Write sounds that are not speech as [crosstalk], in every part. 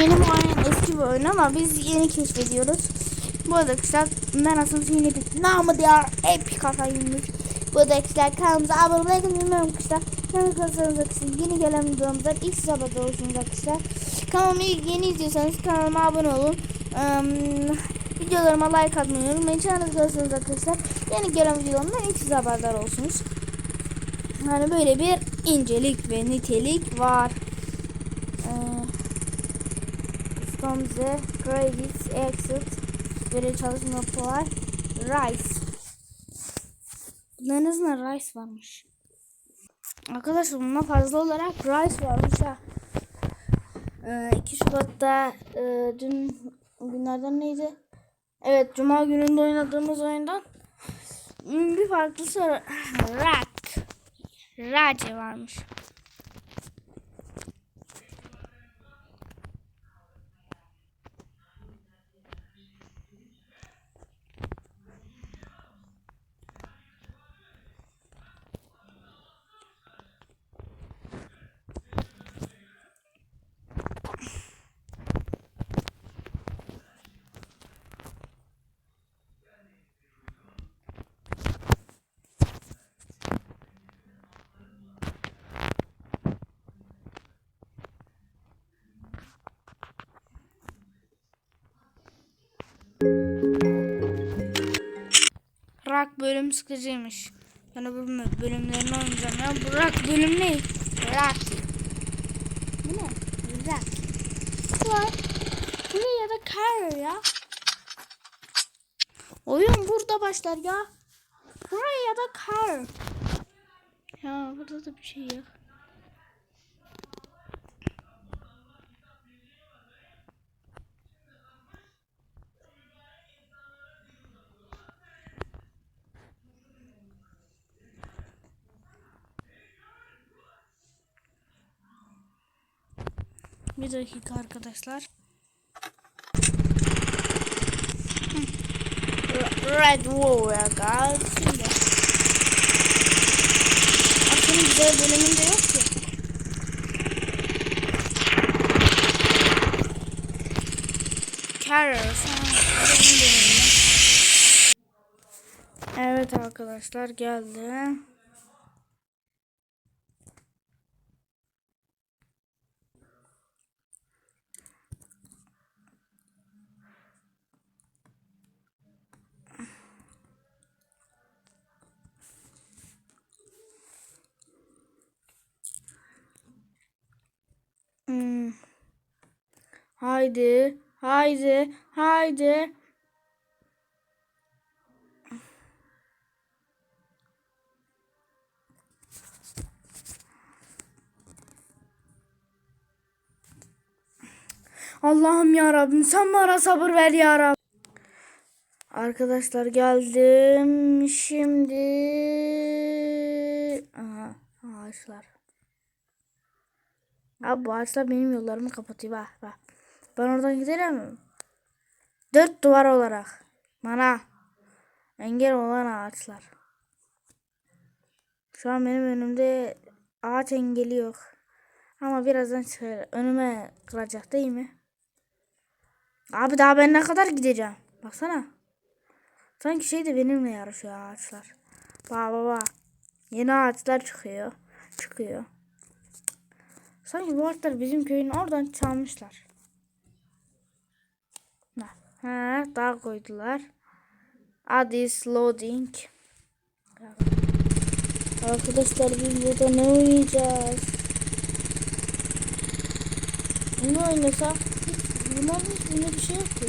yeni bir oyun, eski bir oyun ama biz yeni keşfediyoruz. Bu arada arkadaşlar ben aslında yeni bir namı diğer epic kafaymış. Bu arada arkadaşlar kanalımıza abone olmayı unutmayın arkadaşlar. Kanalımıza arkadaşlar yeni gelen videomuzdan ilk siz haberdar olursunuz arkadaşlar. Kanalımı yeni izliyorsanız kanalıma abone olun. Um, videolarıma like atmayı unutmayın. Çanınızda arkadaşlar yeni gelen videolarımdan ilk siz haberdar olsunuz. Yani böyle bir incelik ve nitelik var. Ee, Stomze, Credits, Exit, böyle çalışma noktalar, Rice. Bunların arasında Rice varmış. Arkadaşlar bunda fazla olarak Rice varmış ha. Ee, 2 Şubat'ta e, dün günlerden neydi? Evet Cuma gününde oynadığımız oyundan bir farklısı Rack. Race varmış. Bölüm sıkıcıymış. Öbür bö- bölümlerini oynayacağım ya. Bu rock bölüm ne? Rock. Bu ne? Rock. Var. Bu ne ya da car ya? Oyun burada başlar ya. Buraya ya da car. Ya burada da bir şey yok. Bir dakika arkadaşlar. Red Warrior guys. Şimdi. Aslında güzel bölümünde yok ki. Carrots. Evet arkadaşlar geldi. Haydi, haydi, haydi. Allah'ım ya Rabbim sen bana sabır ver ya Rabbim. Arkadaşlar geldim şimdi. Aha, ağaçlar. Abi bu ağaçlar benim yollarımı kapatıyor bak bak. Ben oradan giderim. Dört duvar olarak. Bana engel olan ağaçlar. Şu an benim önümde ağaç engeli yok. Ama birazdan çıkar. Önüme kıracak değil mi? Abi daha ben ne kadar gideceğim? Baksana. Sanki şey de benimle yarışıyor ağaçlar. Bak baba. Yeni ağaçlar çıkıyor. Çıkıyor. Sanki bu ağaçlar bizim köyün oradan çalmışlar. Ha, ha daha koydular. Addis loading. Arkadaşlar biz burada ne oynayacağız? Ne oynasak? Hiç, bunların hiçbirinde bir şey yok ki.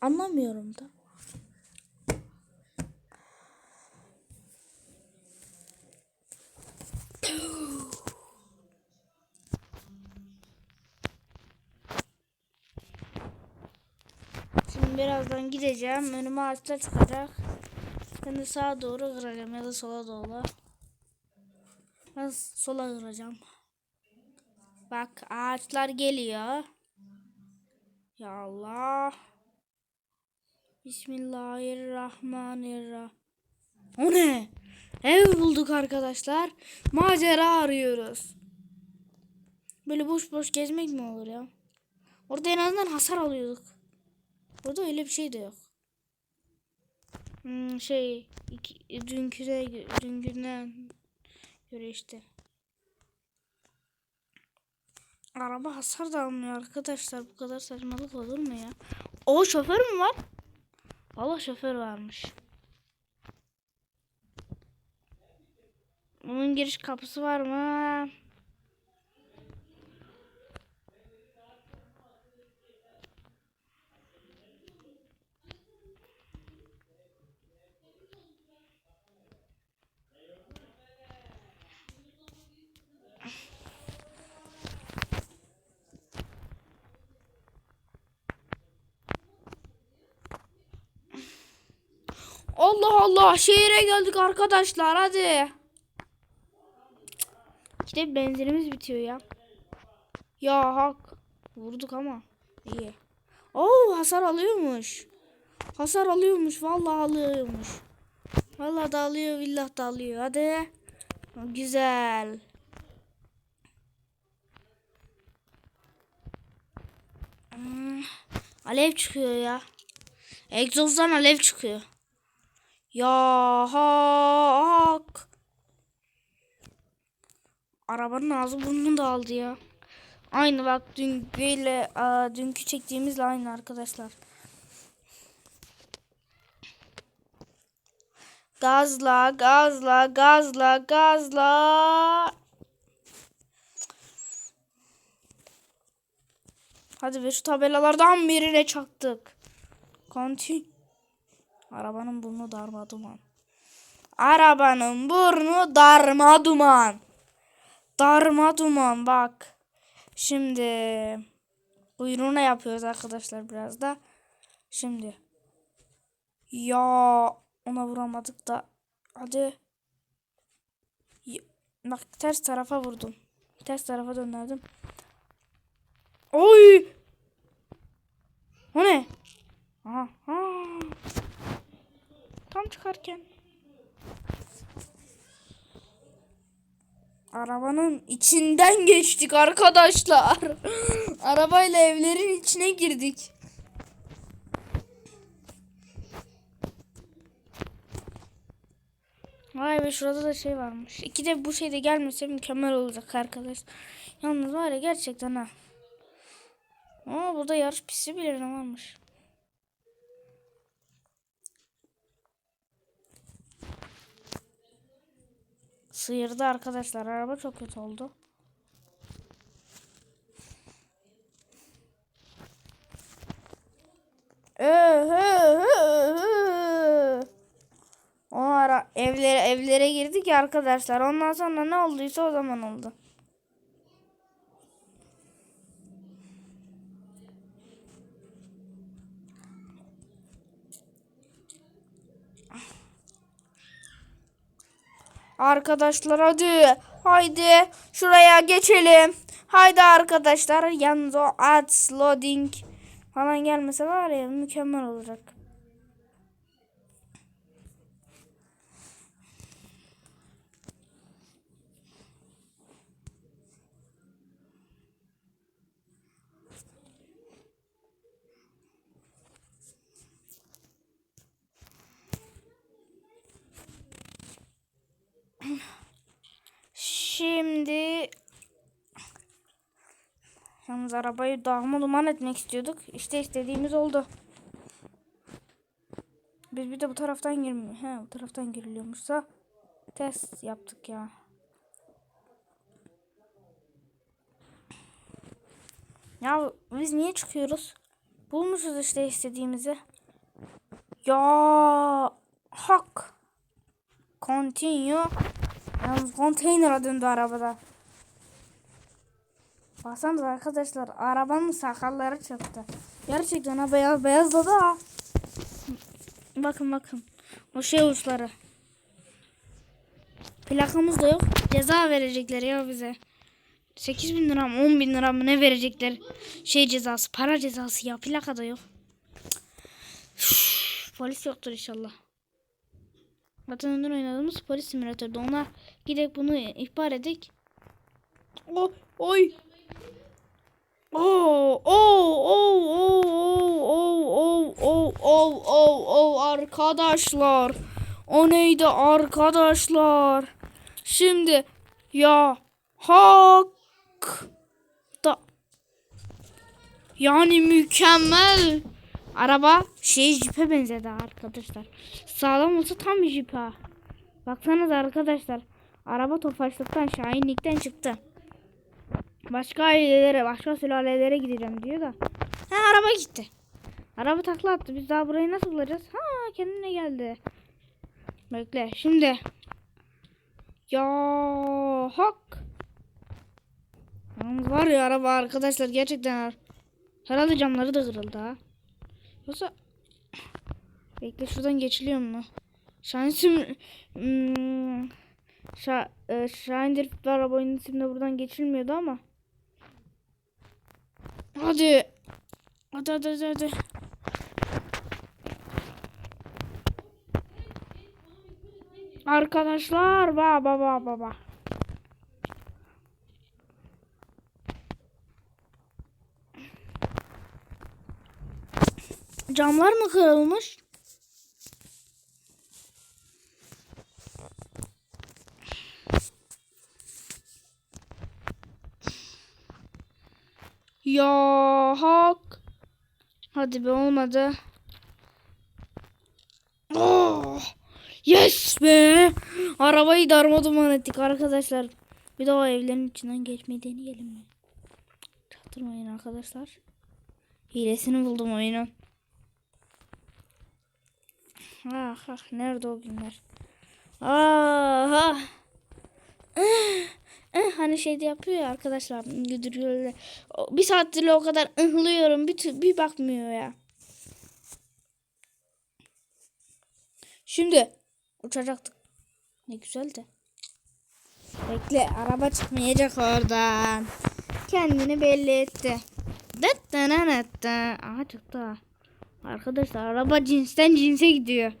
Anlamıyorum da. Birazdan gideceğim. Önüme ağaçlar çıkacak. Ben de sağa doğru kıracağım ya da sola doğru. Ben sola kıracağım. Bak ağaçlar geliyor. Ya Allah. Bismillahirrahmanirrahim. O ne? Ev bulduk arkadaşlar. Macera arıyoruz. Böyle boş boş gezmek mi olur ya? Orada en azından hasar alıyorduk. Burada öyle bir şey de yok. Hmm, şey iki, dünküne dünkünden göre işte. Araba hasar da almıyor arkadaşlar. Bu kadar saçmalık olur mu ya? O şoför mü var? Allah şoför varmış. Bunun giriş kapısı var mı? Allah Allah şehire geldik arkadaşlar hadi. İşte benzinimiz bitiyor ya. Ya hak. Vurduk ama. iyi. Oo hasar alıyormuş. Hasar alıyormuş. Vallahi alıyormuş. Vallahi da alıyor. Billah da alıyor. Hadi. Güzel. Hmm, Alev çıkıyor ya. Egzozdan alev çıkıyor. Ya hak. Arabanın ağzı burnunu da aldı ya. Aynı bak dünküyle aa, dünkü çektiğimizle aynı arkadaşlar. Gazla, gazla, gazla, gazla. Hadi be şu tabelalardan birine çaktık. Kontin. Arabanın burnu darma duman. Arabanın burnu darma duman. Darma duman bak. Şimdi kuyruğuna yapıyoruz arkadaşlar biraz da. Şimdi. Ya ona vuramadık da. Hadi. Bak ters tarafa vurdum. Ters tarafa döndürdüm. Oy! O ne? Aha. aha. Tam çıkarken. Arabanın içinden geçtik arkadaşlar. [laughs] Arabayla evlerin içine girdik. Vay be şurada da şey varmış. İki de bu şey de gelmese mükemmel olacak arkadaş. Yalnız var ya gerçekten ha. Aa burada yarış pisti bile varmış. Sıyırdı arkadaşlar. Araba çok kötü oldu. O ara evlere evlere girdik ya arkadaşlar. Ondan sonra ne olduysa o zaman oldu. Arkadaşlar hadi. Haydi şuraya geçelim. Haydi arkadaşlar. Yalnız o ads loading falan gelmese var ya mükemmel olacak. Şimdi Yalnız arabayı dağma duman etmek istiyorduk. İşte istediğimiz oldu. Biz bir de bu taraftan girmiyor. He bu taraftan giriliyormuşsa test yaptık ya. Ya biz niye çıkıyoruz? Bulmuşuz işte istediğimizi. Ya hak. Continue. Yalnız konteyner döndü arabada. Baksanıza arkadaşlar arabanın sakalları çıktı. Gerçekten ha beyaz beyazladı ha. Bakın bakın. O şey uçları. Plakamız da yok. Ceza verecekler ya bize. 8 bin lira mı 10 bin lira mı ne verecekler? Şey cezası para cezası ya plaka da yok. Polis yoktur inşallah. Zaten önden oynadığımız polis simülatörde ona gidip bunu ihbar edik. Oh, oy. Oo, oo, oo, oo, oo, oo, oo, oo, oo, oo, arkadaşlar. O neydi arkadaşlar? Şimdi ya hak da yani mükemmel. Araba şey jipe benzedi arkadaşlar. Sağlam olsa tam jip ha. Baksanıza arkadaşlar. Araba tofaşlıktan, şahinlikten çıktı. Başka ailelere, başka sülalelere gideceğim diyor da. Ha araba gitti. Araba takla attı. Biz daha burayı nasıl bulacağız? Ha kendine geldi. Bekle. Şimdi. Ya hak. Var ya araba arkadaşlar gerçekten herhalde camları da kırıldı ha. Yoksa bekle şuradan geçiliyor mu? Şansım hmm, Şa e, Şahin Drift ve araba oyunun isimde buradan geçilmiyordu ama. Hadi. Hadi hadi hadi. hadi. Arkadaşlar ba ba ba Camlar mı kırılmış? Ya hak. Hadi be olmadı. Oh, yes be. Arabayı darma duman ettik arkadaşlar. Bir o evlerin içinden geçmeyi deneyelim mi? Çaktırmayın arkadaşlar. Hilesini buldum oyunun. Ah ah nerede o günler? Ah ah. Eh, eh, hani şeyde yapıyor ya arkadaşlar güdürüyorlar. O- Bir saattir o kadar ıhlıyorum bir, bir bakmıyor ya. Şimdi uçacaktık. Ne güzeldi. Bekle araba çıkmayacak oradan. Kendini belli etti. Dıt Aha çıktı. Arkadaşlar araba cinsten cinse gidiyor.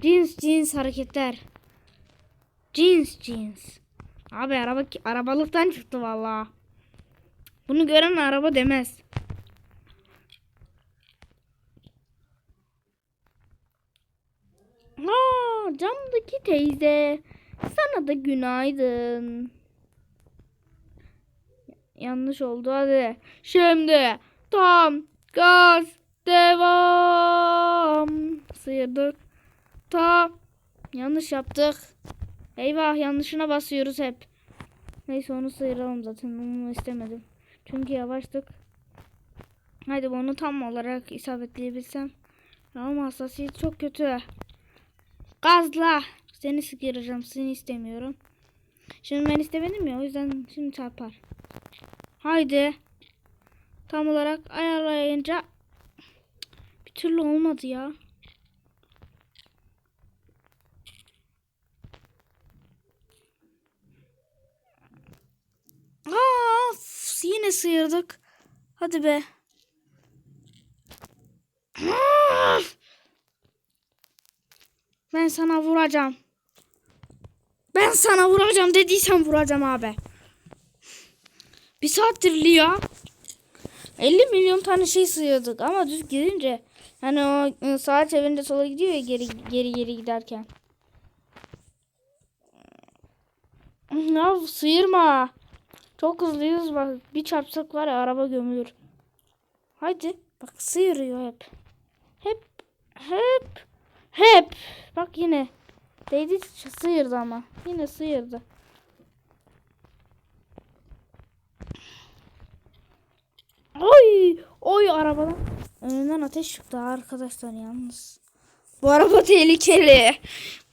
Cins cins hareketler. Cins cins. Abi araba arabalıktan çıktı valla. Bunu gören araba demez. Ha, camdaki teyze. Sana da günaydın. Yanlış oldu hadi. Şimdi tam gaz devam. Sıyırdık. Tam yanlış yaptık. Eyvah yanlışına basıyoruz hep. Neyse onu sıyıralım zaten onu istemedim. Çünkü yavaştık. Hadi bunu tam olarak isabetleyebilsem. Ama hassasiyet çok kötü. Gazla. Seni sıkıracağım. Seni istemiyorum. Şimdi ben istemedim ya o yüzden şimdi çarpar. Haydi. Tam olarak ayarlayınca bir türlü olmadı ya. Aa, yine sıyırdık. Hadi be. Ben sana vuracağım. Ben sana vuracağım dediysem vuracağım abi. Bir saattir ya. 50 milyon tane şey sıyırdık ama düz gidince hani o ı, sağa çevirince sola gidiyor ya geri geri geri giderken. Ya sıyırma. Çok hızlıyız bak. Bir çarpsak var ya araba gömülür. Haydi. Bak sıyırıyor hep. Hep. Hep. Hep. Bak yine. Değdi sıyırdı ama. Yine sıyırdı. Oy. Arabadan. Önünden ateş çıktı arkadaşlar yalnız. Bu araba tehlikeli.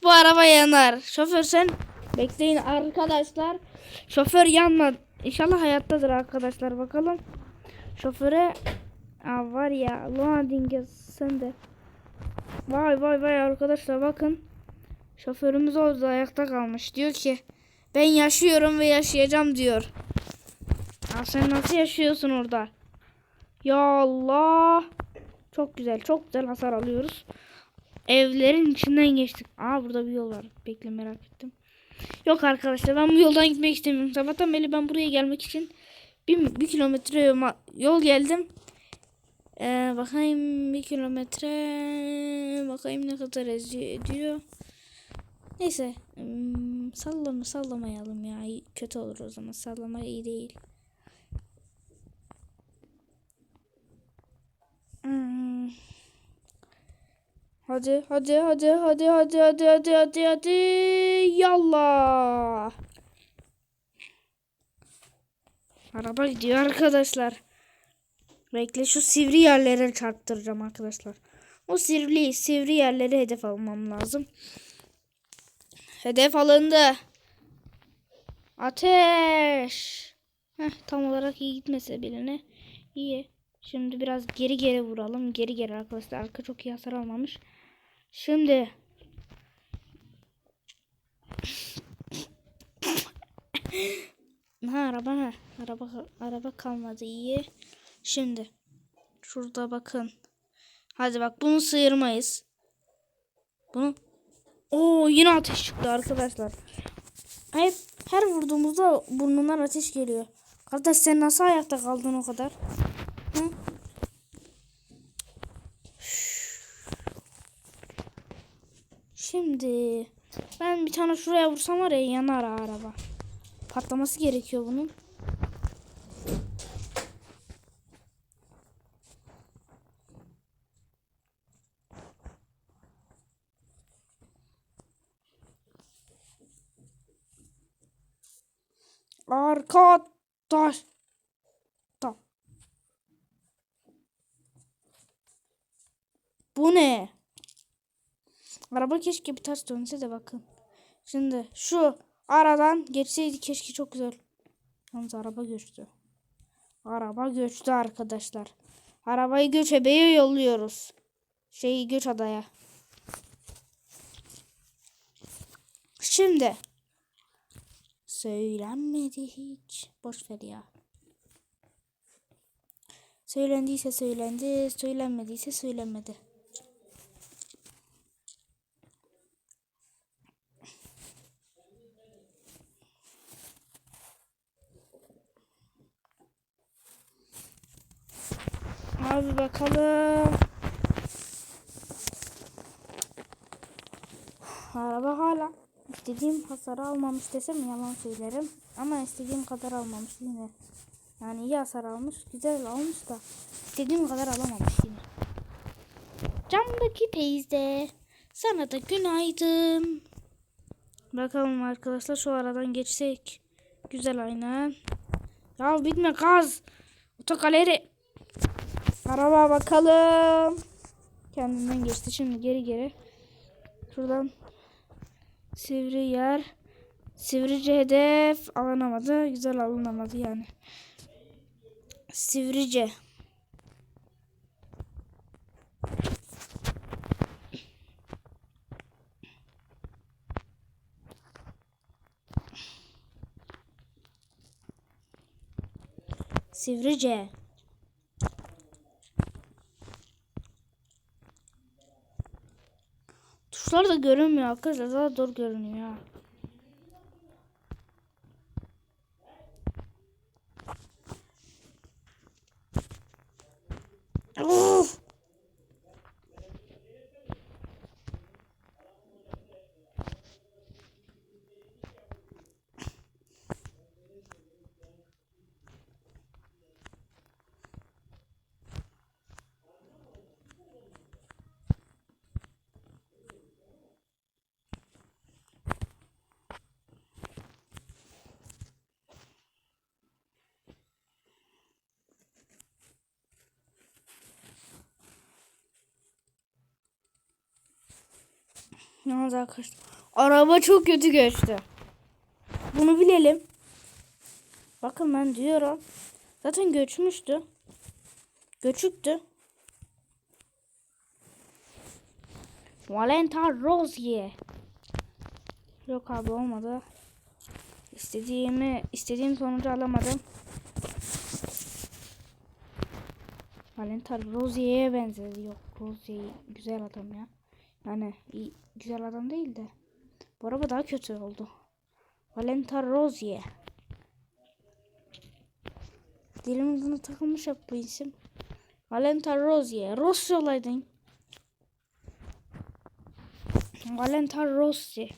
Bu araba yanar. Şoför sen bekleyin arkadaşlar. Şoför yanmadı. İnşallah hayattadır arkadaşlar bakalım. Şoföre Aa, var ya loading'e sen de. Vay vay vay arkadaşlar bakın. Şoförümüz orada ayakta kalmış. Diyor ki ben yaşıyorum ve yaşayacağım diyor. Ya sen nasıl yaşıyorsun orada? Ya Allah. Çok güzel çok güzel hasar alıyoruz. Evlerin içinden geçtik. Aa burada bir yol var. Bekle merak ettim. Yok arkadaşlar ben bu yoldan gitmek istemiyorum. Sabahtan beri ben buraya gelmek için bir, bir kilometre yol- geldim. Ee, bakayım bir kilometre bakayım ne kadar ediyor. Neyse hmm, sallama sallamayalım ya kötü olur o zaman sallama iyi değil. Hmm. Hadi hadi hadi hadi hadi hadi hadi hadi hadi yallah. Araba gidiyor arkadaşlar. Bekle şu sivri yerlere çarptıracağım arkadaşlar. O sivri sivri yerlere hedef almam lazım. Hedef alındı. Ateş. Heh, tam olarak iyi gitmese birine. İyi. Şimdi biraz geri geri vuralım. Geri geri arkadaşlar. Arka çok iyi hasar almamış. Şimdi. [laughs] Ha araba ha. Araba araba kalmadı iyi. Şimdi şurada bakın. Hadi bak bunu sıyırmayız. Bunu Oo yine ateş çıktı arkadaşlar. Hep her vurduğumuzda burnundan ateş geliyor. Kardeş sen nasıl ayakta kaldın o kadar? Şimdi ben bir tane şuraya vursam var ya yanar araba. Patlaması gerekiyor bunun. Arkadaş. Bu ne? Araba keşke bir ters dönse de bakın. Şimdi şu aradan geçseydi keşke çok güzel. Yalnız araba göçtü. Araba göçtü arkadaşlar. Arabayı göçebeye yolluyoruz. Şeyi göç adaya. Şimdi. Söylenmedi hiç. Boş ver ya. Söylendiyse söylendi. Söylenmediyse söylenmedi. Abi bakalım. Araba hala istediğim hasarı almamış desem yalan söylerim. Ama istediğim kadar almamış yine. Yani iyi hasar almış, güzel almış da istediğim kadar alamamış yine. Camdaki teyze, sana da günaydın. Bakalım arkadaşlar şu aradan geçsek. Güzel aynen. Ya bitme gaz. Otogaleri. Araba bakalım. Kendinden geçti. Şimdi geri geri. Şuradan sivri yer. Sivrice hedef alınamadı. Güzel alınamadı yani. Sivrice. Sivrice. Tuşlar da görünmüyor arkadaşlar. Daha zor görünüyor. ha. Of! Yalnız arkadaşlar. Araba çok kötü geçti. Bunu bilelim. Bakın ben diyorum. Zaten göçmüştü. Göçüktü. Valenta Rosier. Yok abi olmadı. İstediğimi istediğim sonucu alamadım. Valenta Rosier'e benzedi. Yok Rosier güzel adam ya. Yani iyi, güzel adam değil de. Bu araba daha kötü oldu. Valenta Rosier. Dilimin buna takılmış hep bu isim. Valenta Rosier. Rossi olaydın. Valenta Rossi.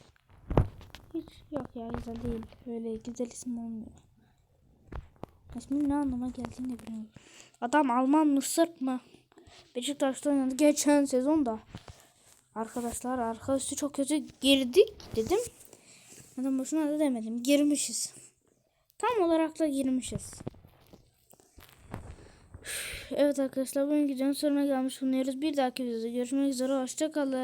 Hiç yok ya güzel değil. Öyle güzel isim olmuyor. İsmin ne anlama geldiğini bilmiyorum. Adam Alman mı Sırp mı? Beşiktaş'ta oynadı geçen sezonda. Arkadaşlar arka üstü çok kötü girdik dedim. Adam boşuna da demedim. Girmişiz. Tam olarak da girmişiz. Evet arkadaşlar bugün videonun sonuna gelmiş bulunuyoruz. Bir dahaki videoda görüşmek üzere. Hoşçakalın.